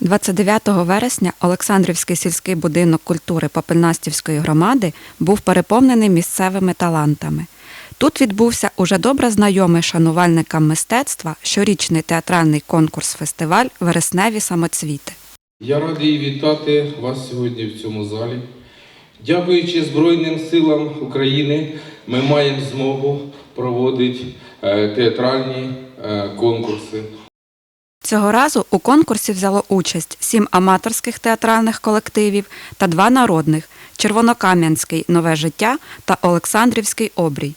29 вересня Олександрівський сільський будинок культури Попельнастівської громади був переповнений місцевими талантами. Тут відбувся уже добре знайомий шанувальникам мистецтва щорічний театральний конкурс-фестиваль Вересневі самоцвіти. Я радий вітати вас сьогодні в цьому залі. Дякуючи Збройним силам України, ми маємо змогу проводити е, театральні е, конкурси. Цього разу у конкурсі взяло участь сім аматорських театральних колективів та два народних Червонокам'янський Нове життя та Олександрівський обрій.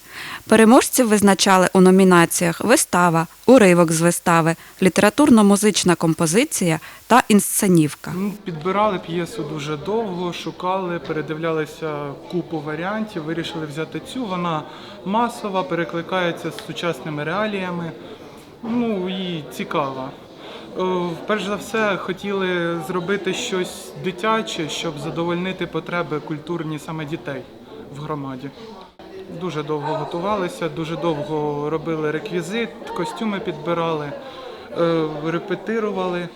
Переможців визначали у номінаціях Вистава, уривок з вистави, літературно-музична композиція та інсценівка. Підбирали п'єсу дуже довго, шукали, передивлялися купу варіантів, вирішили взяти цю. Вона масова, перекликається з сучасними реаліями. Ну і цікава. Е, Перш за все, хотіли зробити щось дитяче, щоб задовольнити потреби культурні саме дітей в громаді. Дуже довго готувалися, дуже довго робили реквізит, костюми підбирали, е, репетирували.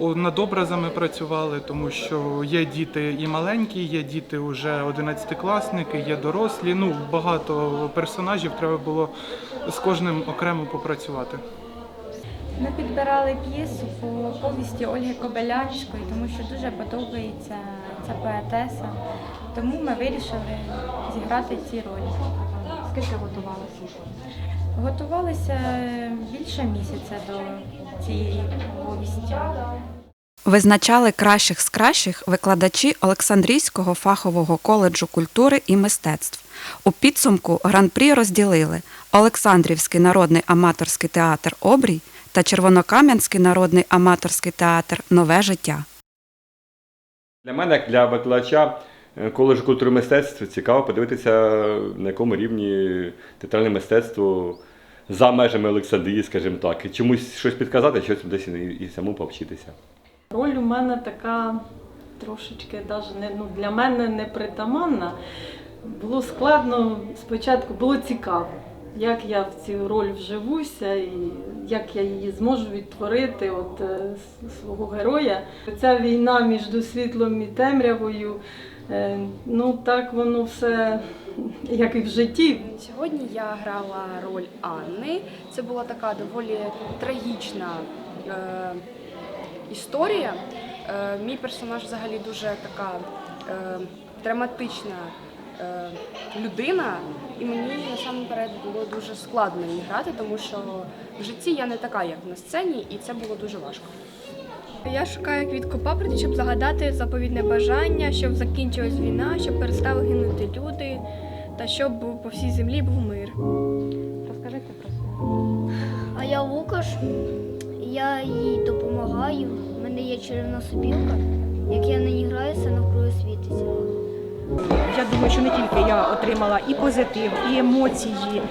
Над образами працювали, тому що є діти і маленькі, є діти вже 11-класники, є дорослі. Ну, багато персонажів треба було з кожним окремо попрацювати. Ми підбирали п'єсу по повісті Ольги Кобилянської, тому що дуже подобається ця поетеса. Тому ми вирішили зіграти ці ролі. Скільки готувалися? Готувалися більше місяця до цієї повісті. Визначали кращих з кращих викладачі Олександрійського фахового коледжу культури і мистецтв. У підсумку гран-прі розділили Олександрівський народний аматорський театр Обрій та Червонокам'янський народний аматорський театр Нове життя. Для мене, як для викладача е, коледжу культури і мистецтв, цікаво подивитися, на якому рівні театральне мистецтво за межами Олександрії, скажімо так. І чомусь щось підказати, щось десь і, і самому повчитися. Роль у мене така трошечки даже не, ну, для мене непритаманна. Було складно спочатку, було цікаво, як я в цю роль вживуся і як я її зможу відтворити от, е, свого героя. Ця війна між світлом і темрявою, е, ну так воно все, як і в житті, Сьогодні я грала роль Анни. Це була така доволі трагічна е, історія. Е, мій персонаж взагалі дуже така е, драматична людина, і мені насамперед було дуже складно її грати, тому що в житті я не така, як на сцені, і це було дуже важко. Я шукаю квітку папороті, щоб загадати заповідне бажання, щоб закінчилась війна, щоб перестали гинути люди та щоб по всій землі був мир. розкажіть про себе. А я Лукаш, я їй допомагаю. У мене є чарівна сопілка. Як я на ній граю, все навкруги світиться. Я думаю, що не тільки я отримала і позитив, і емоції,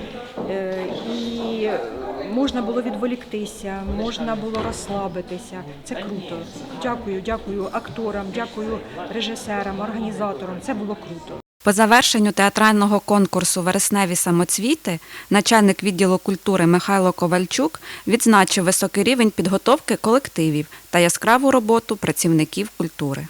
е, і можна було відволіктися, можна було розслабитися. Це круто. Дякую, дякую акторам, дякую режисерам, організаторам. Це було круто. По завершенню театрального конкурсу Вересневі самоцвіти начальник відділу культури Михайло Ковальчук відзначив високий рівень підготовки колективів та яскраву роботу працівників культури.